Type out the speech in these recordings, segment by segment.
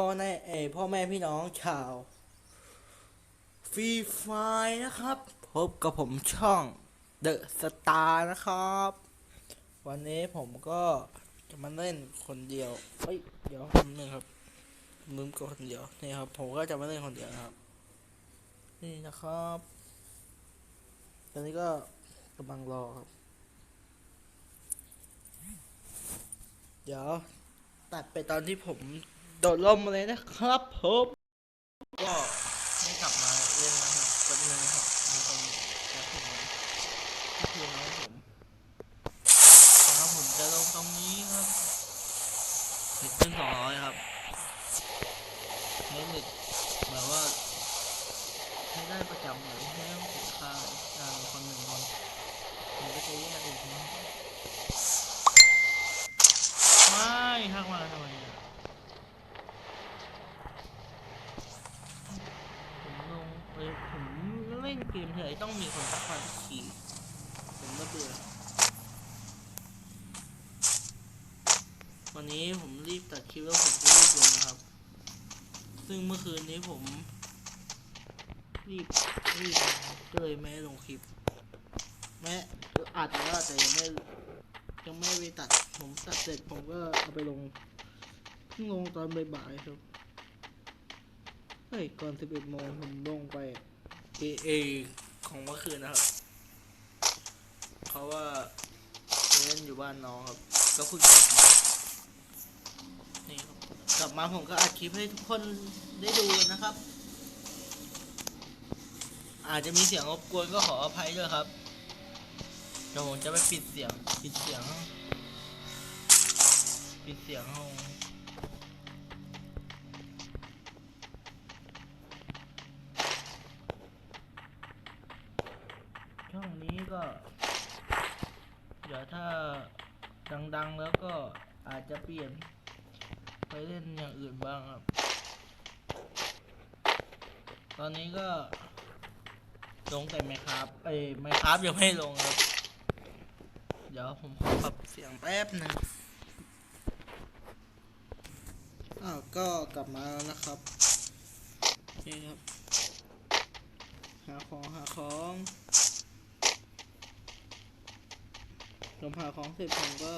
พ่อแม่เอพ่อแม่พี่น้องชาวฟรีไฟนะครับ พบกับผมช่องเดอะสตาร์นะครับ วันนี้ผมก็จะมาเล่นคนเดียวเฮ้ยเดี๋ยวคำหนึ่งครับลืมกดคนเดียวนี่ครับ ผมก็จะมาเล่นคนเดียวนะครับ นี่นะครับ ตอนนี้ก็กำลังรอครับ เดี๋ยวตัดไปตอนที่ผม โดดร่มมาเลยนะครับผมก็ไม่กลับมาเล่นแล้วครับแป๊บนึงนะครับมีคนแอบผมมาก็คือน้องผมแล้วผมจะลงตรงนี้ครับเน็ตขึ้นสองร้อยครับเน็ตเน็ตแบบว่าไม่ได้ประจำเลยไม่ต้องเสียค่าอ่าคนหนึ่งคนผมก็จะแยกอีกนะไม่ทักมาทำไมลงเอ้ยผมเล่น เถอะต้องมีคนทักมาทุกทีผมก็เบื่อ วันนี้ผมรีบตัดคลิปแล้วผมรีบลงนะครับ ซึ่งเมื่อคืนนี้ผม รีบรีบก็เลยไม่ลงคลิป แม้อัดแล้วแต่ยังไม่ยังไม่ไปตัด ผมตัดเสร็จผมก็เอาไปลงเพิ่งลงตอนบ่ายๆครับเฮ้ยก่อน11โมงผมลงไปเอเอ ของเมื่อคืนนะครับ เพราะว่าเล่นอยู่บ้านน้องครับ ก็เพิ่งกลับมานี่ครับกลับมาผมก็อัดคลิปให้ทุกคนได้ดูนะครับ อาจจะมีเสียงรบกวนก็ขออภัยด้วยครับเดี๋ยวผมจะไปปิดเสียงปิดเสียง ปิดเสียงห้อง ดังแล้วก็อาจจะเปลี่ยนไปเล่นอย่างอื่นบ้างครับ ตอนนี้ก็ลงแต่ไมครับเอ้ยไมครับยังไม่ลงครับ เดี๋ยวผมขอปรับเสียงแป๊บหนึงอ้าวก็กลับมาแล้วนะครับนี่ครับ หาของหาของ ลงผ่าของเสร็จผมก็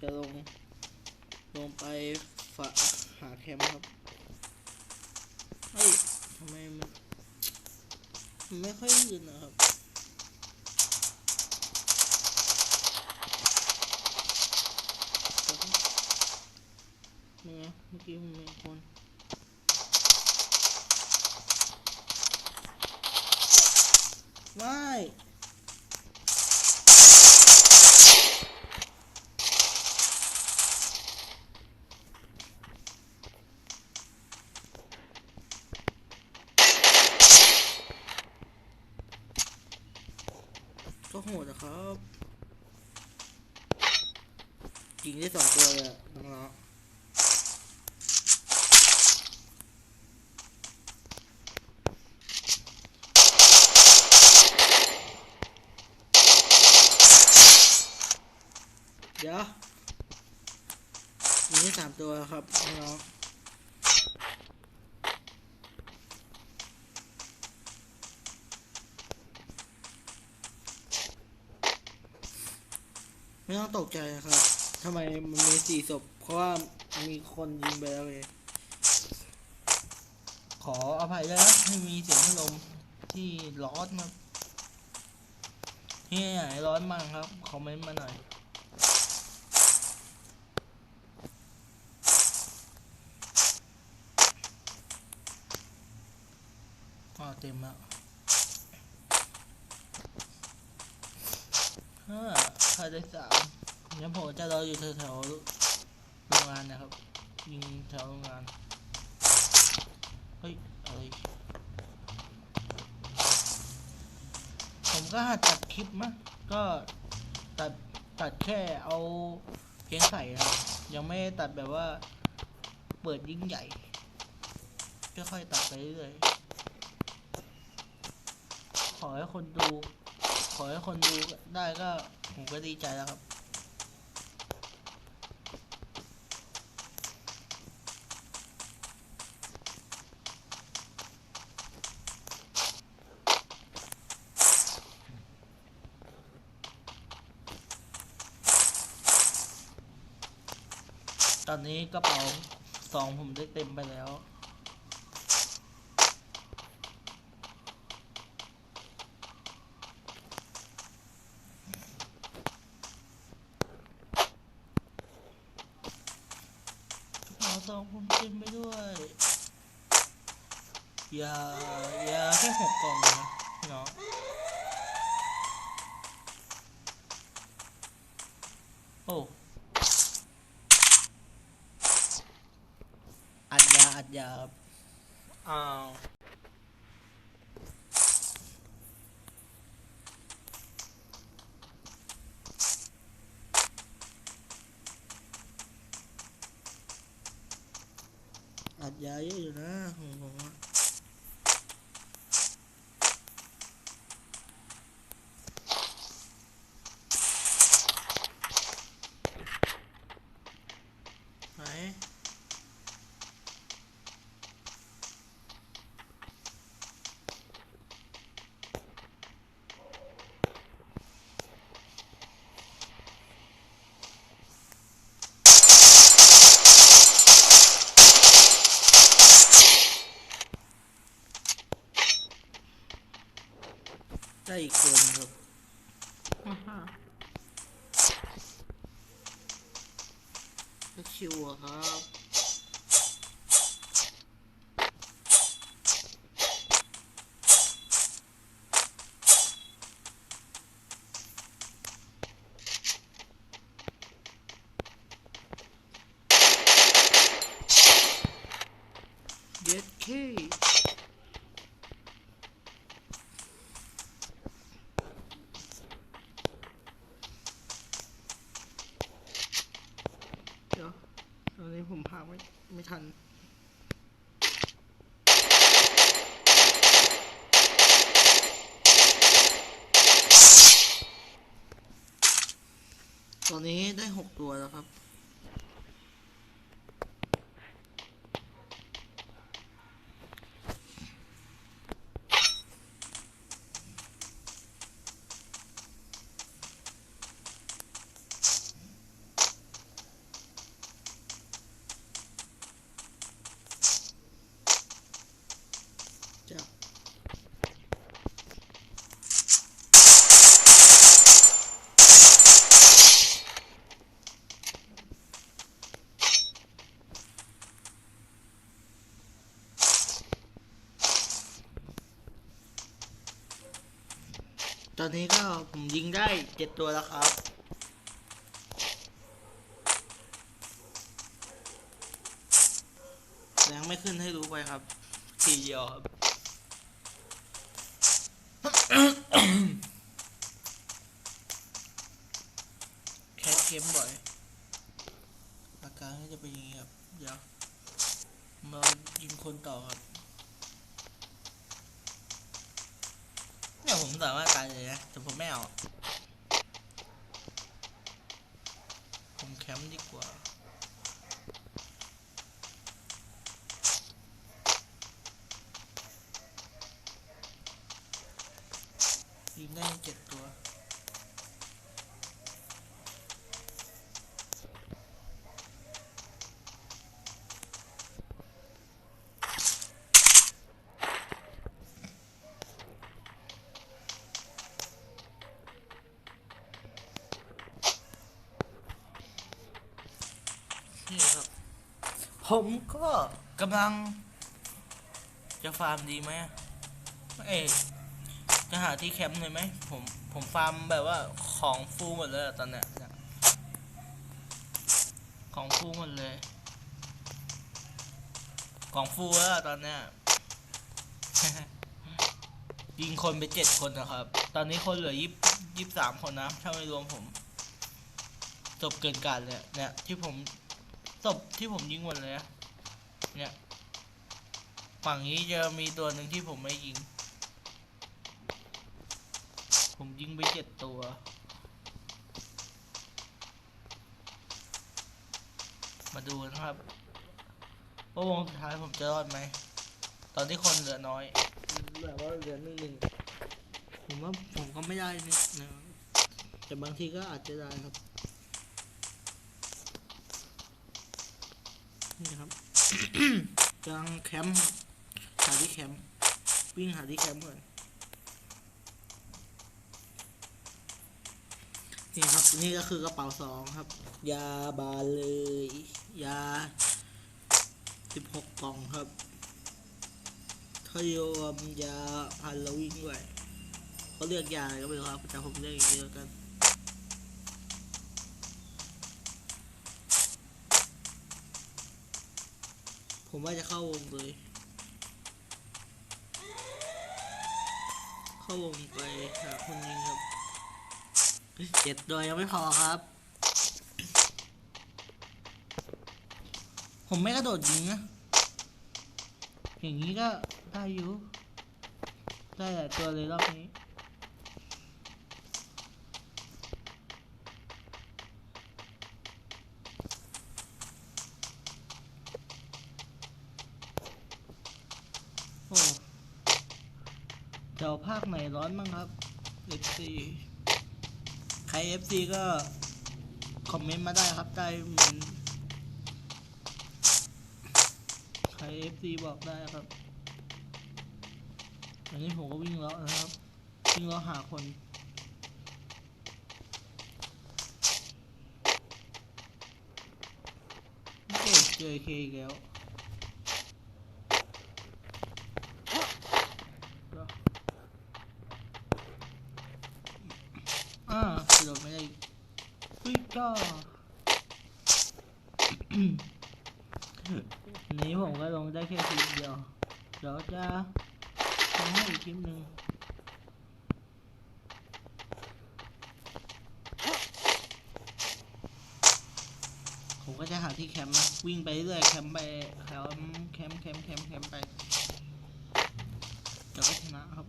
จะลง ลงไปฝาหาแคมป์ครับ เฮ้ยทำไมมันไม่ค่อยลื่นนะครับเนี่ยเมื่อกี้มันมีคนไม่ ก็โหดนะ ครับยิงได้สองตัวเลยน้องๆเดี๋ยวยิงได้สามตัวครับน้อง ไม่ต้องตกใจนะครับทำไมมันมีสี่ศพ เพราะว่ามีคนยิงไปแล้วเลยขออภัยด้วยนะที่มีเสียงพัดลมที่ร้อนครับที่ไหนร้อนมั่งครับ คอมเมนต์มาหน่อยอ๋อเต็มแล้ว ห้าค่าได้สามงั้นผมจะรออยู่แถวๆโรงงานนะครับ ยิงแถวโรงงาน เฮ้ยอะไรผมก็หัดตัดคลิปมะก็ตัดตัดแค่เอาเพียงใส่นะยังไม่ตัดแบบว่า เปิดยิ่งใหญ่ค่อยๆตัดไปเรื่อยๆขอให้คนดู ขอให้คนดูได้ก็ผมก็ดีใจแล้วครับ ตอนนี้กระเป๋าสองผมได้เต็มไปแล้ว แค่หกกล่องนะเนาะโอ้อัดยาอัดยาอ้าวอัดยาเยอะอยู่นะของผมอะไหน ได้อีกตัวหนึงครับฮ่าฮ่าก็ชิวอะครับ เด็ดเค เดี๋ยวตอ นี้ผมพาไม่ไม่ทันตอนนี้ได้หกตัวแล้วครับ ตอนนี้ก็ผมยิงได้เจ็ดตัวแล้วครับ แรงไม่ขึ้นให้รู้ไปครับ ทีเดียวครับแคสเกมบ่อยอาการก็จะเป็นอย่างนี้ครับ เดี๋ยวมายิงคนต่อครับ เนี่ย ผมสามารถตายเลยนะแต่ผมไม่เอาผมแคมป์ดีกว่ายิงได้เจ็ดตัว นี่ครับ ผมก็กำลัง จะฟาร์มดีไหมเอ๊จะหาที่แคมป์เลยไหมผมผมฟาร์มแบบว่าของฟูหมดเลยตอนเนี้ยของฟูหมดเลย ของฟูแล้วอะตอนเนี้ยยิงคนไปเจ็ดคนนะครับ ตอนนี้คนเหลือยี่ยี่สามคนนะถ้าไม่รวมผม จบเกินการเลยเนี่ยที่ผม ศพที่ผมยิงหมดเลยอะเนี่ยฝั่งนี้จะมีตัวหนึ่งที่ผมไม่ยิง ผมยิงไปเจ็ดตัว มาดูนะครับว่าวงสุดท้ายผมจะรอดไหม ตอนที่คนเหลือน้อยแบบว่าเหลือหนึ่งหนึ่งผมว่าผมก็ไม่ได้นิดนะแต่บางทีก็อาจจะได้ครับ กำลังแคมป์หาที่แคมป์วิ่งหาที่แคมป์ก่อนนี่ครับนี่ก็คือกระเป๋าสองครับ ยาบาเลย ยาสิบหกกล่องครับทยรวมยาพันละวิ่งด้วยเขาเลือกยาอะไรก็ไม่รู้ครับแต่ผมเลือกอย่างนี้แล้วกัน ผมว่าจะเข้าวงเลย เข้าวงไปหาคนยิงครับเจ็ดโดยยังไม่พอครับ ผมไม่กระโดดยิงนะ อย่างนี้ก็ได้อยู่ ได้หลายตัวเลยรอบนี้ โอ้แถว ภาคไหนร้อนบ้างครับ FC ใคร FC ก็ คอมเมนต์มาได้ครับได้เหมือนใคร FC บอกได้ครับอันนี้ผมก็วิ่งแล้วนะครับ วิ่งแล้วหาคนโอเคเจอเคอีกแล้ว อ่ากระโดดไม่ได้เฮ้ยก็ นี้ผมก็ลงได้แค่คลิปเดียว เดี๋ยวจะทำให้อีกคลิปหนึ่งผมก็จะหาที่แคมป์วิ่งไปเรื่อยแคมป์ไปแคมป์แคมป์แคมป์แคมป์ไปเดี๋ยวก็ชนะครับ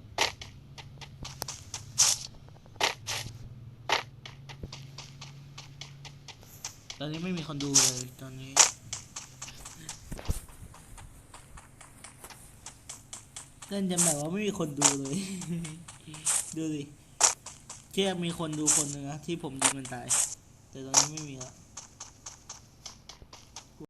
ตอนนี้ไม่มีคนดูเลยตอนนี้เล่นจนแบบว่าไม่มีคนดูเลย ดูดิแค่มีคนดูคนหนึ่งนะที่ผมยิงมันตาย แต่ตอนนี้ไม่มีแล้ว